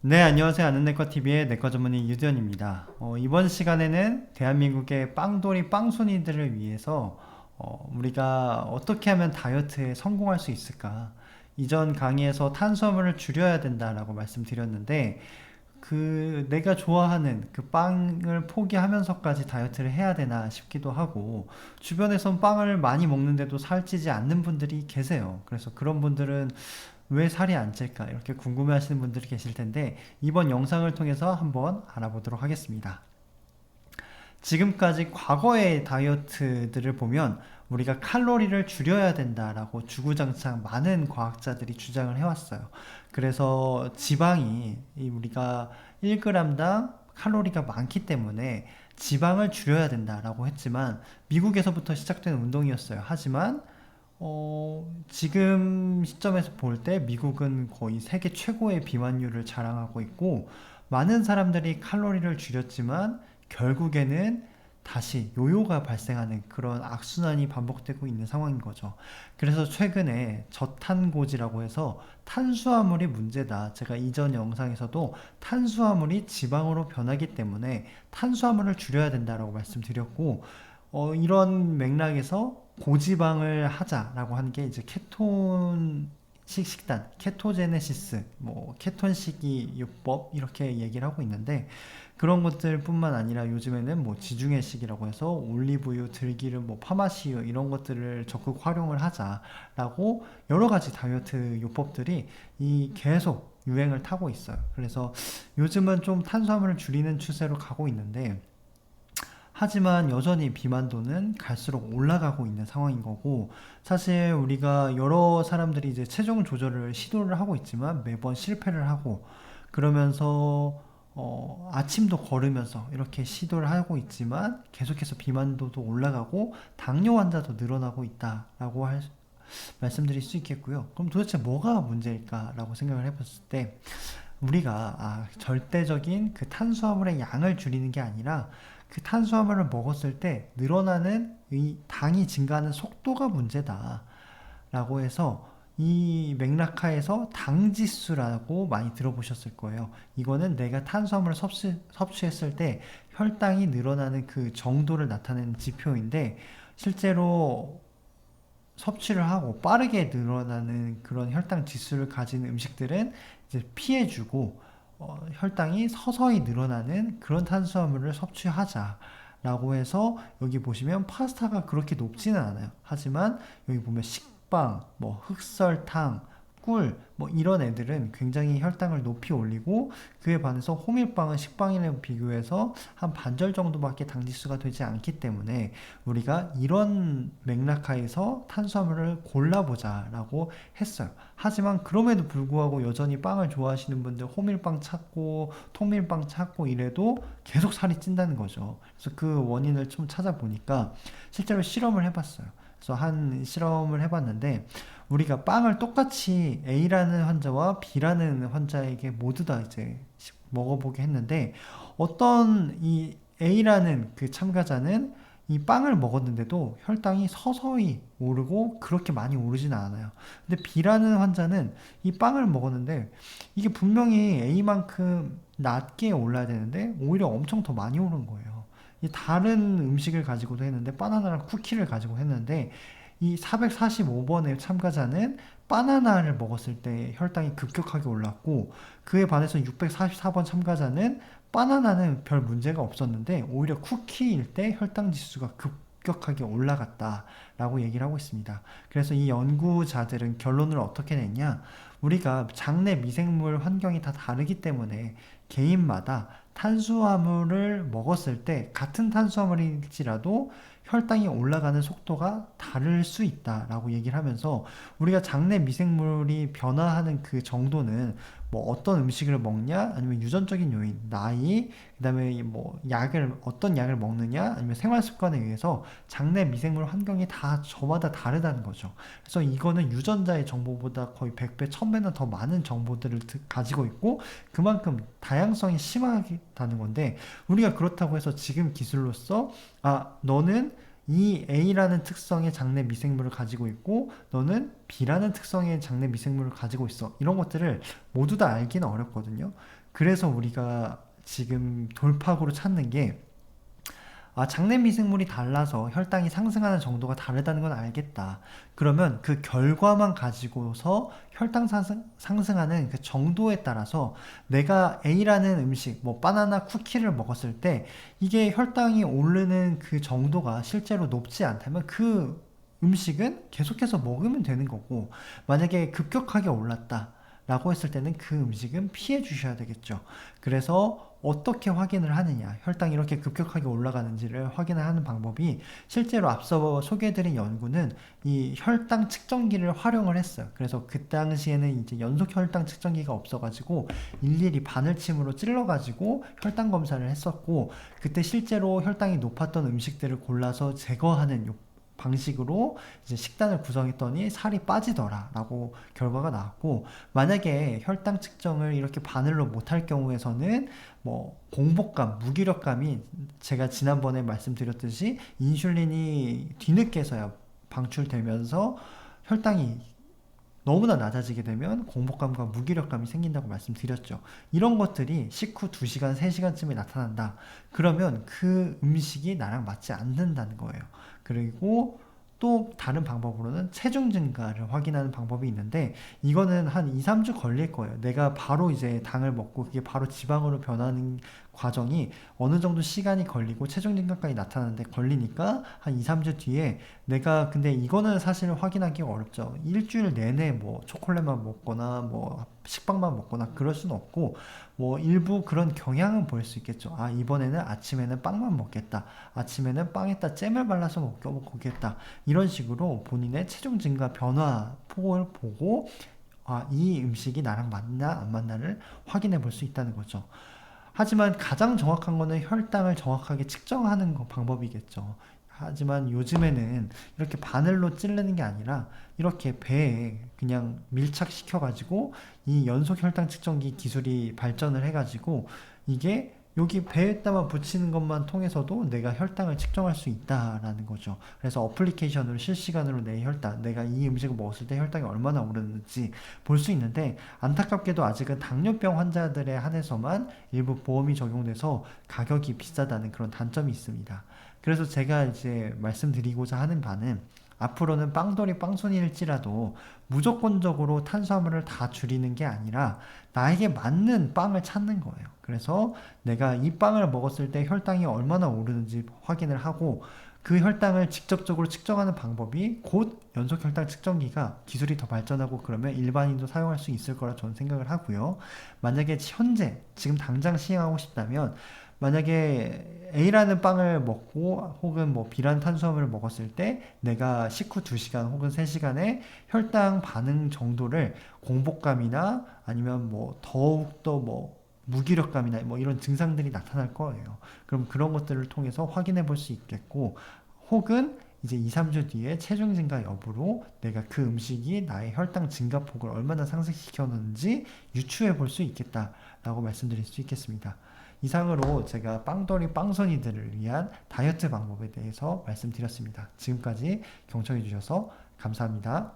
네, 안녕하세요. 아는 내과TV의 내과 전문의 유지현입니다. 어, 이번 시간에는 대한민국의 빵돌이 빵순이들을 위해서 어, 우리가 어떻게 하면 다이어트에 성공할 수 있을까? 이전 강의에서 탄수화물을 줄여야 된다라고 말씀드렸는데, 그 내가 좋아하는 그 빵을 포기하면서까지 다이어트를 해야 되나 싶기도 하고, 주변에선 빵을 많이 먹는데도 살찌지 않는 분들이 계세요. 그래서 그런 분들은 왜 살이 안 찔까? 이렇게 궁금해 하시는 분들이 계실 텐데, 이번 영상을 통해서 한번 알아보도록 하겠습니다. 지금까지 과거의 다이어트들을 보면 우리가 칼로리를 줄여야 된다라고 주구장창 많은 과학자들이 주장을 해왔어요. 그래서 지방이 이 우리가 1g당 칼로리가 많기 때문에 지방을 줄여야 된다라고 했지만 미국에서부터 시작된 운동이었어요. 하지만 어, 지금 시점에서 볼 때 미국은 거의 세계 최고의 비만율을 자랑하고 있고 많은 사람들이 칼로리를 줄였지만 결국에는 다시 요요가 발생하는 그런 악순환이 반복되고 있는 상황인 거죠. 그래서 최근에 저탄고지라고 해서 탄수화물이 문제다. 제가 이전 영상에서도 탄수화물이 지방으로 변하기 때문에 탄수화물을 줄여야 된다라고 말씀드렸고, 어, 이런 맥락에서 고지방을 하자라고 한 게 이제 케톤식 식단, 케토제네시스, 뭐 케톤 식이 요법 이렇게 얘기를 하고 있는데 그런 것들뿐만 아니라 요즘에는 뭐 지중해식이라고 해서 올리브유, 들기름, 뭐 파마시유 이런 것들을 적극 활용을 하자라고 여러 가지 다이어트 요법들이 이 계속 유행을 타고 있어요. 그래서 요즘은 좀 탄수화물을 줄이는 추세로 가고 있는데 하지만 여전히 비만도는 갈수록 올라가고 있는 상황인 거고, 사실 우리가 여러 사람들이 이제 체중 조절을 시도를 하고 있지만 매번 실패를 하고, 그러면서 어, 아침도 걸으면서 이렇게 시도를 하고 있지만 계속해서 비만도도 올라가고 당뇨 환자도 늘어나고 있다라고 할, 말씀드릴 수 있겠고요. 그럼 도대체 뭐가 문제일까라고 생각을 해봤을 때 우리가 아, 절대적인 그 탄수화물의 양을 줄이는 게 아니라 그 탄수화물을 먹었을 때 늘어나는 이 당이 증가하는 속도가 문제다 라고 해서 이 맥락하에서 당 지수라고 많이 들어보셨을 거예요. 이거는 내가 탄수화물을 섭취, 섭취했을 때 혈당이 늘어나는 그 정도를 나타내는 지표인데 실제로 섭취를 하고 빠르게 늘어나는 그런 혈당 지수를 가진 음식들은 이제 피해주고 어, 혈당이 서서히 늘어나는 그런 탄수화물을 섭취하자 라고 해서 여기 보시면 파스타가 그렇게 높지는 않아요. 하지만 여기 보면 식빵, 뭐 흑설탕, 꿀, 뭐 이런 애들은 굉장히 혈당을 높이 올리고 그에 반해서 호밀빵은 식빵이랑 비교해서 한 반절 정도밖에 당지수가 되지 않기 때문에 우리가 이런 맥락하에서 탄수화물을 골라보자라고 했어요. 하지만 그럼에도 불구하고 여전히 빵을 좋아하시는 분들 호밀빵 찾고 통밀빵 찾고 이래도 계속 살이 찐다는 거죠. 그래서 그 원인을 좀 찾아보니까 실제로 실험을 해봤어요. 그래서 한 실험을 해봤는데 우리가 빵을 똑같이 A라는 환자와 B라는 환자에게 모두 다 이제 먹어보게 했는데 어떤 이 A라는 그 참가자는 이 빵을 먹었는데도 혈당이 서서히 오르고 그렇게 많이 오르지는 않아요. 근데 B라는 환자는 이 빵을 먹었는데 이게 분명히 A만큼 낮게 올라야 되는데 오히려 엄청 더 많이 오른 거예요. 이 다른 음식을 가지고도 했는데 바나나랑 쿠키를 가지고 했는데 이 445번의 참가자는 바나나를 먹었을 때 혈당이 급격하게 올랐고 그에 반해서 644번 참가자는 바나나는 별 문제가 없었는데 오히려 쿠키일 때 혈당 지수가 급격하게 올라갔다라고 얘기를 하고 있습니다. 그래서 이 연구자들은 결론을 어떻게 냈냐? 우리가 장내 미생물 환경이 다 다르기 때문에 개인마다 탄수화물을 먹었을 때 같은 탄수화물일지라도 혈당이 올라가는 속도가 다를 수 있다라고 얘기를 하면서 우리가 장내 미생물이 변화하는 그 정도는 뭐 어떤 음식을 먹냐 아니면 유전적인 요인 나이 그다음에 뭐 약을 어떤 약을 먹느냐 아니면 생활 습관에 의해서 장내 미생물 환경이 다 저마다 다르다는 거죠. 그래서 이거는 유전자의 정보보다 거의 100배, 1000배는 더 많은 정보들을 가지고 있고 그만큼 다양성이 심하 다는 건데 우리가 그렇다고 해서 지금 기술로서 아 너는 이 A라는 특성의 장내 미생물을 가지고 있고 너는 B라는 특성의 장내 미생물을 가지고 있어. 이런 것들을 모두 다 알기는 어렵거든요. 그래서 우리가 지금 돌파구로 찾는 게 아, 장내 미생물이 달라서 혈당이 상승하는 정도가 다르다는 건 알겠다. 그러면 그 결과만 가지고서 혈당 상승, 상승하는 그 정도에 따라서 내가 A라는 음식, 뭐 바나나 쿠키를 먹었을 때 이게 혈당이 오르는 그 정도가 실제로 높지 않다면 그 음식은 계속해서 먹으면 되는 거고 만약에 급격하게 올랐다. 라고 했을 때는 그 음식은 피해 주셔야 되겠죠. 그래서 어떻게 확인을 하느냐, 혈당이 이렇게 급격하게 올라가는지를 확인을 하는 방법이 실제로 앞서 소개해드린 연구는 이 혈당 측정기를 활용을 했어요. 그래서 그 당시에는 이제 연속 혈당 측정기가 없어가지고 일일이 바늘침으로 찔러가지고 혈당 검사를 했었고 그때 실제로 혈당이 높았던 음식들을 골라서 제거하는 요 방식으로 이제 식단을 구성했더니 살이 빠지더라라고 결과가 나왔고 만약에 혈당 측정을 이렇게 바늘로 못할 경우에서는 뭐 공복감, 무기력감이 제가 지난번에 말씀드렸듯이 인슐린이 뒤늦게서야 방출되면서 혈당이 너무나 낮아지게 되면 공복감과 무기력감이 생긴다고 말씀드렸죠. 이런 것들이 식후 2시간, 3시간쯤에 나타난다. 그러면 그 음식이 나랑 맞지 않는다는 거예요. 그리고 또 다른 방법으로는 체중 증가를 확인하는 방법이 있는데 이거는 한 2, 3주 걸릴 거예요. 내가 바로 이제 당을 먹고 그게 바로 지방으로 변하는 과정이 어느 정도 시간이 걸리고 체중 증가까지 나타나는데 걸리니까 한 2, 3주 뒤에 내가 근데 이거는 사실 확인하기 어렵죠. 일주일 내내 뭐 초콜릿만 먹거나 뭐 식빵만 먹거나 그럴 수는 없고 뭐 일부 그런 경향은 보일 수 있겠죠. 아 이번에는 아침에는 빵만 먹겠다. 아침에는 빵에다 잼을 발라서 먹- 먹겠다. 이런 식으로 본인의 체중 증가 변화 폭을 보고 아, 이 음식이 나랑 맞나 안 맞나를 확인해 볼 수 있다는 거죠. 하지만 가장 정확한 거는 혈당을 정확하게 측정하는 거 방법이겠죠. 하지만 요즘에는 이렇게 바늘로 찌르는 게 아니라 이렇게 배에 그냥 밀착시켜 가지고 이 연속 혈당 측정기 기술이 발전을 해 가지고 이게 여기 배에다만 붙이는 것만 통해서도 내가 혈당을 측정할 수 있다라는 거죠. 그래서 어플리케이션으로 실시간으로 내 혈당, 내가 이 음식을 먹었을 때 혈당이 얼마나 오르는지 볼 수 있는데 안타깝게도 아직은 당뇨병 환자들에 한해서만 일부 보험이 적용돼서 가격이 비싸다는 그런 단점이 있습니다. 그래서 제가 이제 말씀드리고자 하는 바는 앞으로는 빵돌이 빵순이일지라도 무조건적으로 탄수화물을 다 줄이는 게 아니라 나에게 맞는 빵을 찾는 거예요. 그래서 내가 이 빵을 먹었을 때 혈당이 얼마나 오르는지 확인을 하고 그 혈당을 직접적으로 측정하는 방법이 곧 연속 혈당 측정기가 기술이 더 발전하고 그러면 일반인도 사용할 수 있을 거라 저는 생각을 하고요. 만약에 현재 지금 당장 시행하고 싶다면 만약에 A라는 빵을 먹고 혹은 뭐 B라는 탄수화물을 먹었을 때 내가 식후 2시간 혹은 3시간에 혈당 반응 정도를 공복감이나 아니면 뭐 더욱더 뭐 무기력감이나 뭐 이런 증상들이 나타날 거예요. 그럼 그런 것들을 통해서 확인해 볼 수 있겠고 혹은 이제 2, 3주 뒤에 체중 증가 여부로 내가 그 음식이 나의 혈당 증가 폭을 얼마나 상승시켰는지 유추해 볼 수 있겠다라고 말씀드릴 수 있겠습니다. 이상으로 제가 빵돌이 빵선이들을 위한 다이어트 방법에 대해서 말씀드렸습니다. 지금까지 경청해 주셔서 감사합니다.